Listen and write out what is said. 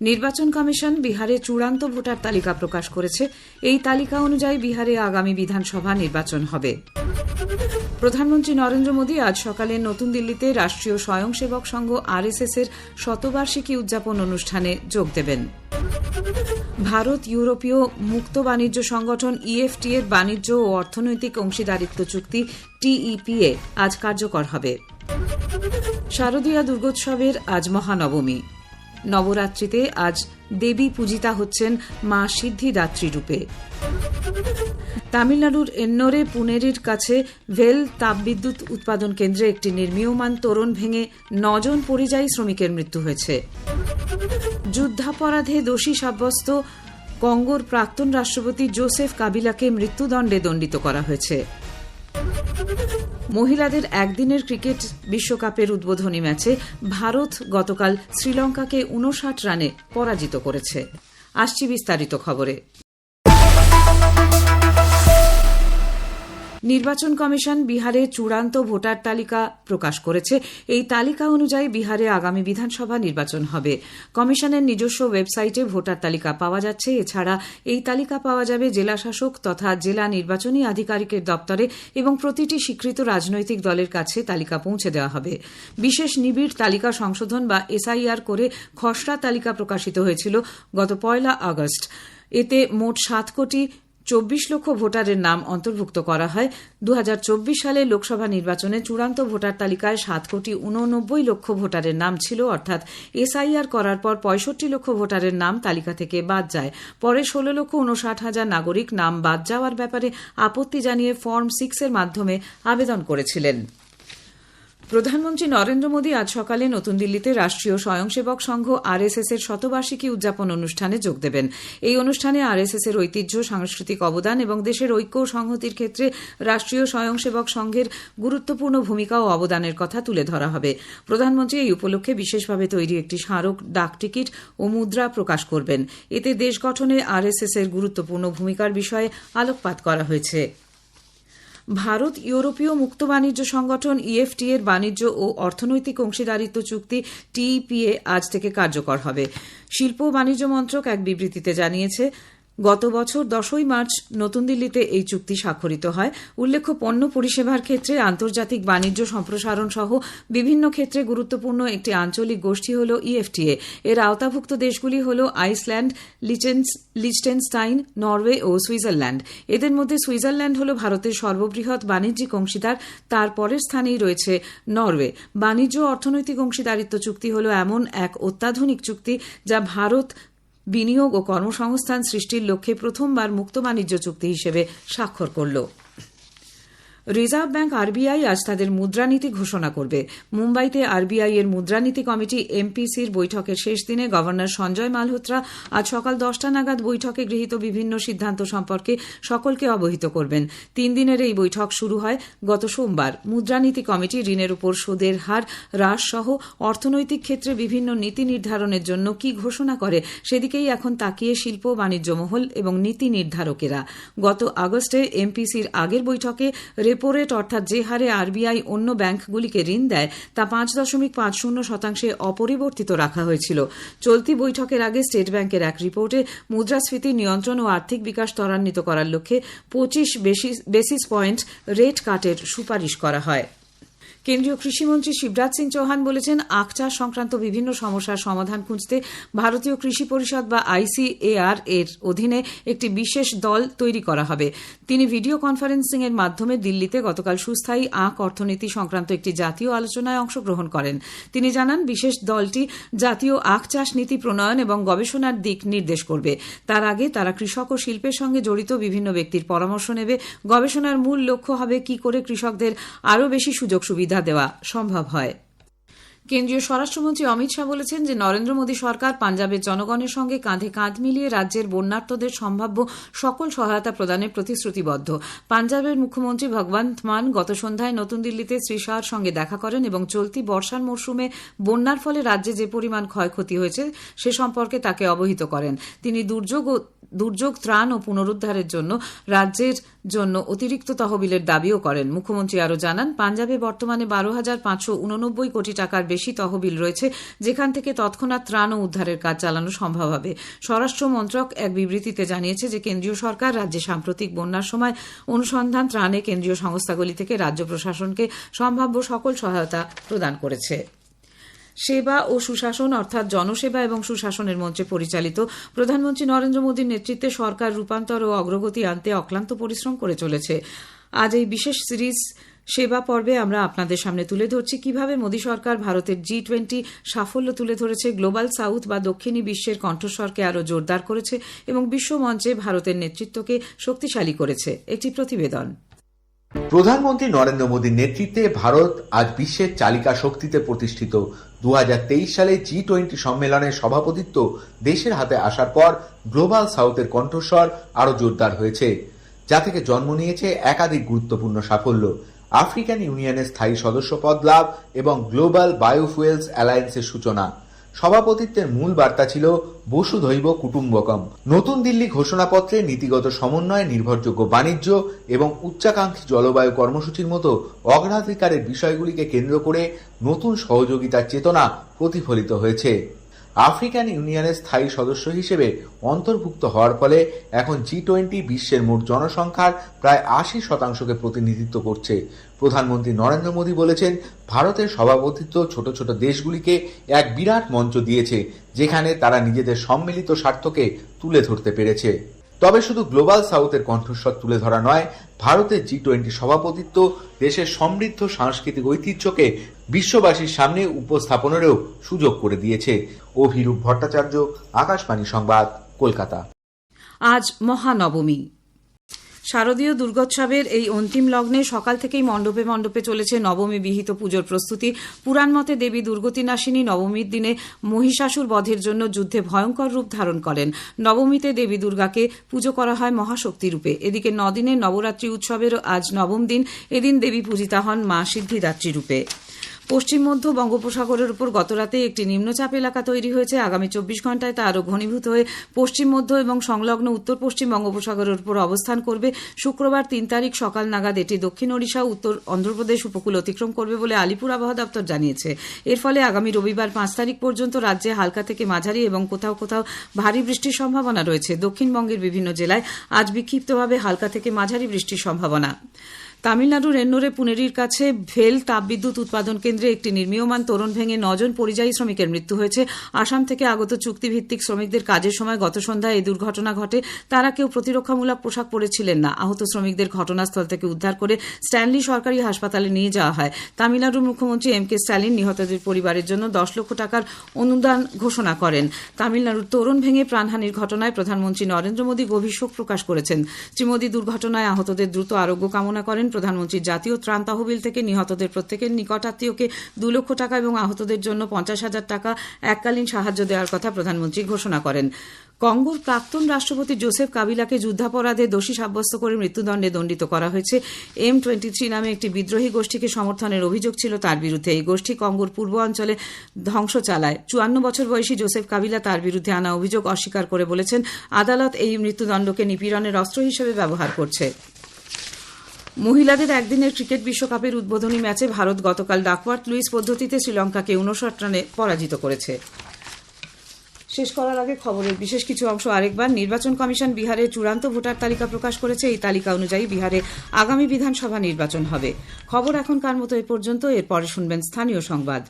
নির্বাচন কমিশন বিহারে চূড়ান্ত ভোটার তালিকা প্রকাশ করেছে। এই তালিকা অনুযায়ী বিহারে আগামী বিধানসভা নির্বাচন হবে। প্রধানমন্ত্রী নরেন্দ্র মোদী আজ সকালে নতুন দিল্লিতে রাষ্ট্রীয় স্বয়ংসেবক সংঘ আরএসএস এর শতবার্ষিকী উদযাপন অনুষ্ঠানে যোগ দেবেন। ভারত ইউরোপীয় মুক্ত বাণিজ্য সংগঠন ইএফটি এর বাণিজ্য ও অর্থনৈতিক অংশীদারিত্ব চুক্তি টিইপিএ আজ কার্যকর হবে। শারদীয়া দুর্গোৎসবের আজ মহানবমী। নবরাত্রিতে আজ দেবী পূজিতা হচ্ছেন মা সিদ্ধিদাত্রী রূপে। তামিলনাড়ুর এন্নোরে পুনেরির কাছে ভেল তাপবিদ্যুৎ উৎপাদন কেন্দ্রে একটি নির্মীয়মান তোরণ ভেঙে নজন পরিযায়ী শ্রমিকের মৃত্যু হয়েছে। যুদ্ধাপরাধে দোষী সাব্যস্ত কঙ্গোর প্রাক্তন রাষ্ট্রপতি জোসেফ কাবিলাকে মৃত্যুদণ্ডে দণ্ডিত করা হয়েছে। মহিলাদের একদিনের ক্রিকেট বিশ্বকাপের উদ্বোধনী ম্যাচে ভারত গতকাল শ্রীলঙ্কাকে উনষাট রানে পরাজিত করেছে। আসছি বিস্তারিত খবরে। নির্বাচন কমিশন বিহারে চূড়ান্ত ভোটার তালিকা প্রকাশ করেছে। এই তালিকা অনুযায়ী বিহারে আগামী বিধানসভা নির্বাচন হবে। কমিশনের নিজস্ব ওয়েবসাইটে ভোটার তালিকা পাওয়া যাচ্ছে। এছাড়া এই তালিকা পাওয়া যাবে জেলাশাসক তথা জেলা নির্বাচনী আধিকারিকের দপ্তরে এবং প্রতিটি স্বীকৃত রাজনৈতিক দলের কাছে তালিকা পৌঁছে দেওয়া হবে। বিশেষ নিবিড় তালিকা সংশোধন বা এসআইআর করে খসড়া তালিকা প্রকাশিত হয়েছিল গত পয়লা আগস্ট। এতে মোট সাত কোটি চব্বিশ লক্ষ ভোটারের নাম অন্তর্ভুক্ত করা হয়। দু হাজার চব্বিশ সালে লোকসভা নির্বাচনে চূড়ান্ত ভোটার তালিকায় সাত কোটি উননব্বই লক্ষ ভোটারের নাম ছিল, অর্থাৎ এসআইআর করার পর পঁয়ষট্টি লক্ষ ভোটারের নাম তালিকা থেকে বাদ যায়। পরে ষোলো লক্ষ উনষাট হাজার নাগরিক নাম বাদ যাওয়ার ব্যাপারে আপত্তি জানিয়ে ফর্ম সিক্সের মাধ্যমে আবেদন করেছিলেন। প্রধানমন্ত্রী নরেন্দ্র মোদী আজ সকালে নতুন দিল্লিতে রাষ্ট্রীয় স্বয়ংসেবক সংঘ আরএসএস এর শতবার্ষিকী উদযাপন অনুষ্ঠানে যোগ দেবেন। এই অনুষ্ঠানে আরএসএস এর ঐতিহ্য, সাংস্কৃতিক অবদান এবং দেশের ঐক্য সংহতির ক্ষেত্রে রাষ্ট্রীয় স্বয়ংসেবক সংঘের গুরুত্বপূর্ণ ভূমিকা ও অবদানের কথা তুলে ধরা হবে। প্রধানমন্ত্রী এই উপলক্ষে বিশেষভাবে তৈরি একটি স্মারক ডাকটিকিট ও মুদ্রা প্রকাশ করবেন। এতে দেশ গঠনে আরএসএস এর গুরুত্বপূর্ণ ভূমিকার বিষয়ে আলোকপাত করা হয়েছে। ভারত ইউরোপীয় মুক্ত বাণিজ্য সংগঠন ইএফটি এর বাণিজ্য ও অর্থনৈতিক অংশীদারিত্ব চুক্তি টিইপিএ আজ থেকে কার্যকর হবে। শিল্প ও বাণিজ্য মন্ত্রক এক বিবৃতিতে জানিয়েছে গত বছর দশই মার্চ নতুন দিল্লিতে এই চুক্তি স্বাক্ষরিত হয়। উল্লেখ্য, পণ্য পরিষেবার ক্ষেত্রে আন্তর্জাতিক বাণিজ্য সম্প্রসারণ সহ বিভিন্ন ক্ষেত্রে গুরুত্বপূর্ণ একটি আঞ্চলিক গোষ্ঠী হল ইএফটিএ এর আওতাভুক্ত দেশগুলি হল আইসল্যান্ড লিচটেনস্টাইন, নরওয়ে ও সুইজারল্যান্ড। এদের মধ্যে সুইজারল্যান্ড হল ভারতের সর্ববৃহৎ বাণিজ্যিক অংশীদার, তার পরের স্থানেই রয়েছে নরওয়ে। বাণিজ্য অর্থনৈতিক অংশীদারিত্ব চুক্তি হল এমন এক অত্যাধুনিক চুক্তি যা ভারত বিনিয়োগ ও কর্মসংস্থান সৃষ্টির লক্ষ্যে প্রথমবার মুক্ত বাণিজ্য চুক্তি হিসেবে স্বাক্ষর করল। রিজার্ভ ব্যাংক আরবিআই আজ তাদের মুদ্রানীতি ঘোষণা করবে। মুম্বাইতে আরবিআই এর মুদ্রানীতি কমিটি এমপিসির বৈঠকের শেষ দিনে গভর্নর সঞ্জয় মালহোত্রা আজ সকাল দশটা নাগাদ বৈঠকে গৃহীত বিভিন্ন সিদ্ধান্ত সম্পর্কে সকলকে অবহিত করবেন। তিন দিনের এই বৈঠক শুরু হয় গত সোমবার। মুদ্রানীতি কমিটি ঋণের উপর সুদের হার, হ্রাস সহ অর্থনৈতিক ক্ষেত্রে বিভিন্ন নীতি নির্ধারণের জন্য কি ঘোষণা করে সেদিকেই এখন তাকিয়ে শিল্প, বাণিজ্য মহল এবং নীতি নির্ধারকেরা। গত আগস্টে এমপিসির আগের বৈঠকে রেপো রেট অর্থাৎ যে হারে আরবিআই অন্য ব্যাংকগুলিকে ঋণ দেয়, তা পাঁচ দশমিক পাঁচ শূন্য শতাংশে অপরিবর্তিত রাখা হয়েছিল। চলতি বৈঠকের আগে স্টেট ব্যাংকের এক রিপোর্টে মুদ্রাস্ফীতি নিয়ন্ত্রণ ও আর্থিক বিকাশ ত্বরান্বিত করার লক্ষ্যে পঁচিশ বেসিস পয়েন্ট রেট কাটের সুপারিশ করা হয়। কেন্দ্রীয় কৃষিমন্ত্রী শিবরাজ সিং চৌহান বলেছেন আখ চাষ সংক্রান্ত বিভিন্ন সমস্যার সমাধান খুঁজতে ভারতীয় কৃষি পরিষদ বা আইসিএআর এর অধীনে একটি বিশেষ দল তৈরি করা হবে। তিনি ভিডিও কনফারেন্সিং এর মাধ্যমে দিল্লিতে গতকাল সুস্থায়ী আখ অর্থনীতি সংক্রান্ত একটি জাতীয় আলোচনায় অংশগ্রহণ করেন। তিনি জানান, বিশেষ দলটি জাতীয় আখ চাষ নীতি প্রণয়ন এবং গবেষণার দিক নির্দেশ করবে। তার আগে তারা কৃষক ও শিল্পের সঙ্গে জড়িত বিভিন্ন ব্যক্তির পরামর্শ নেবে। গবেষণার মূল লক্ষ্য হবে কি করে কৃষকদের আরও বেশি সুযোগ সুবিধা দেওয়া সম্ভব হয়। কেন্দ্রীয় স্বরাষ্ট্রমন্ত্রী অমিত শাহ বলেছেন যে, নরেন্দ্র মোদী সরকার পাঞ্জাবের জনগণের সঙ্গে কাঁধে কাঁধ মিলিয়ে রাজ্যের বন্যার্তদের সম্ভাব্য সকল সহায়তা প্রদানের প্রতিশ্রুতিবদ্ধ। পাঞ্জাবের মুখ্যমন্ত্রী ভগবন্ত মান গত সন্ধ্যায় নতুন দিল্লিতে শ্রী শাহর সঙ্গে দেখা করেন এবং চলতি বর্ষার মরশুমে বন্যার ফলে রাজ্যে যে পরিমাণ ক্ষয়ক্ষতি হয়েছে, সে সম্পর্কে তাকে অবহিত করেন। তিনি দুর্যোগ দুর্যোগ ত্রাণ ও পুনরুদ্ধারের জন্য রাজ্যের জন্য অতিরিক্ত তহবিলের দাবিও করেন। মুখ্যমন্ত্রী আরও জানান, পাঞ্জাবে বর্তমানে বারো হাজার পাঁচশো উননব্বই কোটি টাকার বেশি তহবিল রয়েছে, যেখান থেকে তৎক্ষণাৎ ত্রাণ ও উদ্ধারের কাজ চালানো সম্ভব হবে। স্বরাষ্ট্র মন্ত্রক এক বিবৃতিতে জানিয়েছে যে, কেন্দ্রীয় সরকার রাজ্যে সাম্প্রতিক বন্যার সময় অনুসন্ধান, ত্রাণে কেন্দ্রীয় সংস্থাগুলি থেকে রাজ্য প্রশাসনকে সম্ভাব্য সকল সহায়তা প্রদান করেছে। সেবা ও সুশাসন, অর্থাৎ জনসেবা এবং সুশাসনের মঞ্চে পরিচালিত, প্রধানমন্ত্রী নরেন্দ্র মোদীর নেতৃত্বে সরকার রূপান্তর ও অগ্রগতি আনতে অক্লান্ত পরিশ্রম করে চলেছে। আজ এই বিশেষ সিরিজ সেবা পর্বে আমরা আপনাদের সামনে তুলে ধরছি, কীভাবে মোদী সরকার ভারতের জি টোয়েন্টি সাফল্য তুলে ধরেছে, গ্লোবাল সাউথ বা দক্ষিণী বিশ্বের কণ্ঠস্বরকে আরও জোরদার করেছে এবং বিশ্ব মঞ্চে ভারতের নেতৃত্বকে শক্তিশালী করেছে। একটি প্রতিবেদন। প্রধানমন্ত্রী নরেন্দ্র মোদীর নেতৃত্বে ভারত আজ বিশ্বের চালিকা শক্তিতে প্রতিষ্ঠিত। দু হাজার তেইশ সালে জি টোয়েন্টি সম্মেলনের সভাপতিত্ব দেশের হাতে আসার পর গ্লোবাল সাউথের কণ্ঠস্বর আরও জোরদার হয়েছে, যা থেকে জন্ম নিয়েছে একাধিক গুরুত্বপূর্ণ সাফল্য। আফ্রিকান ইউনিয়নের স্থায়ী সদস্য পদ লাভ এবং গ্লোবাল বায়োফুয়েলস অ্যালায়েন্সের সূচনা। সভাপতিত্বের মূল বার্তা ছিল বসুধৈব কুটুম্বকম। নতুন দিল্লি ঘোষণাপত্রে নীতিগত সমন্বয় নির্ভরযোগ্য বাণিজ্য এবং উচ্চাকাঙ্ক্ষী জলবায়ু কর্মসূচির মতো অগ্রাধিকারের বিষয়গুলিকে কেন্দ্র করে নতুন সহযোগিতার চেতনা প্রতিফলিত হয়েছে। আফ্রিকান ইউনিয়নের স্থায়ী সদস্য হিসেবে অন্তর্ভুক্ত হওয়ার ফলে এখন জি টোয়েন্টি বিশ্বের মোট জনসংখ্যার প্রায় আশি শতাংশকে প্রতিনিধিত্ব করছে। প্রধানমন্ত্রী নরেন্দ্র মোদী বলেছেন, ভারতের সভাপতিত্ব ছোট ছোট দেশগুলিকে এক বিরাট মঞ্চ দিয়েছে, যেখানে তারা নিজেদের সম্মিলিত স্বার্থকে তুলে ধরতে পেরেছে। তবে শুধু গ্লোবাল সাউথের কণ্ঠস্বর তুলে ধরা নয়, ভারতের জি টোয়েন্টি সভাপতিত্ব দেশের সমৃদ্ধ সাংস্কৃতিক ঐতিহ্যকে বিশ্ববাসীর সামনে উপস্থাপনেরও সুযোগ করে দিয়েছে। অভিরূপ ভট্টাচার্য, আকাশবাণী সংবাদ, কলকাতা। আজ মহানবমী। শারদীয় দুর্গোৎসবের এই অন্তিম লগ্নে সকাল থেকেই মণ্ডপে মণ্ডপে চলেছে নবমী বিহিত পুজোর প্রস্তুতি। পুরাণ মতে দেবী দুর্গতিনাশিনী নবমীর দিনে মহিষাসুর বধের জন্য যুদ্ধে ভয়ঙ্কর রূপ ধারণ করেন। নবমীতে দেবী দুর্গাকে পুজো করা হয় মহাশক্তি রূপে। এদিকে নদিনের নবরাত্রি উৎসবেরও আজ নবম দিন। এদিন দেবী পূজিতা হন মা সিদ্ধিদাত্রী রূপে। পশ্চিম মধ্য বঙ্গোপসাগরের উপর গতরাতে একটি নিম্নচাপ এলাকা তৈরি হয়েছে। আগামী চব্বিশ ঘন্টায় তা আরও ঘনীভূত হয়ে পশ্চিম মধ্য এবং সংলগ্ন উত্তর পশ্চিম বঙ্গোপসাগরের উপর অবস্থান করবে। শুক্রবার তিন তারিখ সকাল নাগাদ এটি দক্ষিণ ওড়িশা, উত্তর অন্ধ্রপ্রদেশ উপকূল অতিক্রম করবে বলে আলিপুর আবহাওয়া দপ্তর জানিয়েছে। এর ফলে আগামী রবিবার পাঁচ তারিখ পর্যন্ত রাজ্যে হালকা থেকে মাঝারি এবং কোথাও কোথাও ভারী বৃষ্টির সম্ভাবনা রয়েছে। দক্ষিণবঙ্গের বিভিন্ন জেলায় আজ বিক্ষিপ্তভাবে হালকা থেকে মাঝারি বৃষ্টির সম্ভাবনা। তামিলনাড়ুর এন্নোরে পুনেরির কাছে ভেল তাপবিদ্যুৎ উৎপাদন কেন্দ্রে একটি নির্মীয়মান তোরণ ভেঙে নজন পরিযায়ী শ্রমিকের মৃত্যু হয়েছে। আসাম থেকে আগত চুক্তিভিত্তিক শ্রমিকদের কাজের সময় গত সন্ধ্যায় এই দুর্ঘটনা ঘটে। তারা কেউ প্রতিরক্ষামূলক পোশাক পরেছিলেন না। আহত শ্রমিকদের ঘটনাস্থল থেকে উদ্ধার করে স্ট্যানলি সরকারি হাসপাতালে নিয়ে যাওয়া হয়। তামিলনাড়ুর মুখ্যমন্ত্রী এম কে স্ট্যালিন নিহতদের পরিবারের জন্য দশ লক্ষ টাকার অনুদান ঘোষণা করেন। তামিলনাড়ুর তোরণ ভেঙে প্রাণহানির ঘটনায় প্রধানমন্ত্রী নরেন্দ্র মোদী গভীর শোক প্রকাশ করেছেন। শ্রী মোদী দুর্ঘটনায় আহতদের দ্রুত আরোগ্য কামনা করেন। প্রধানমন্ত্রী জাতীয় ত্রাণ তহবিল থেকে নিহতদের প্রত্যেকের নিকটাত্মীয়কে দু লক্ষ টাকা এবং আহতদের জন্য পঞ্চাশ হাজার টাকা এককালীন সাহায্য দেওয়ার কথা প্রধানমন্ত্রী ঘোষণা করেন। কঙ্গোর প্রাক্তন রাষ্ট্রপতি জোসেফ কাবিলাকে যুদ্ধাপরাধে দোষী সাব্যস্ত করে মৃত্যুদণ্ডে দণ্ডিত করা হয়েছে। এম টোয়েন্টি থ্রি নামে একটি বিদ্রোহী গোষ্ঠীকে সমর্থনের অভিযোগ ছিল তার বিরুদ্ধে। এই গোষ্ঠী কঙ্গোর পূর্ব অঞ্চলে ধ্বংস চালায়। চুয়ান্ন বছর বয়সী জোসেফ কাবিলা তার বিরুদ্ধে আনা অভিযোগ অস্বীকার করে বলেছেন, আদালত এই মৃত্যুদণ্ডকে নিপীড়নের অস্ত্র হিসেবে ব্যবহার করছে। মহিলাদের একদিনের ক্রিকেট বিশ্বকাপের উদ্বোধনী ম্যাচে ভারত গতকাল ডাকওয়ার্থ লুইস পদ্ধতিতে শ্রীলঙ্কাকে উনষাট রানে পরাজিত করেছে। শেষ করার আগে খবরের বিশেষ কিছু অংশ আরেকবার। নির্বাচন কমিশন বিহারের চূড়ান্ত ভোটার তালিকা প্রকাশ করেছে। এই তালিকা অনুযায়ী বিহারে আগামী বিধানসভা নির্বাচন হবে। খবর এখনকার মতো এ পর্যন্ত। এরপরে শুনবেন স্থানীয় সংবাদ।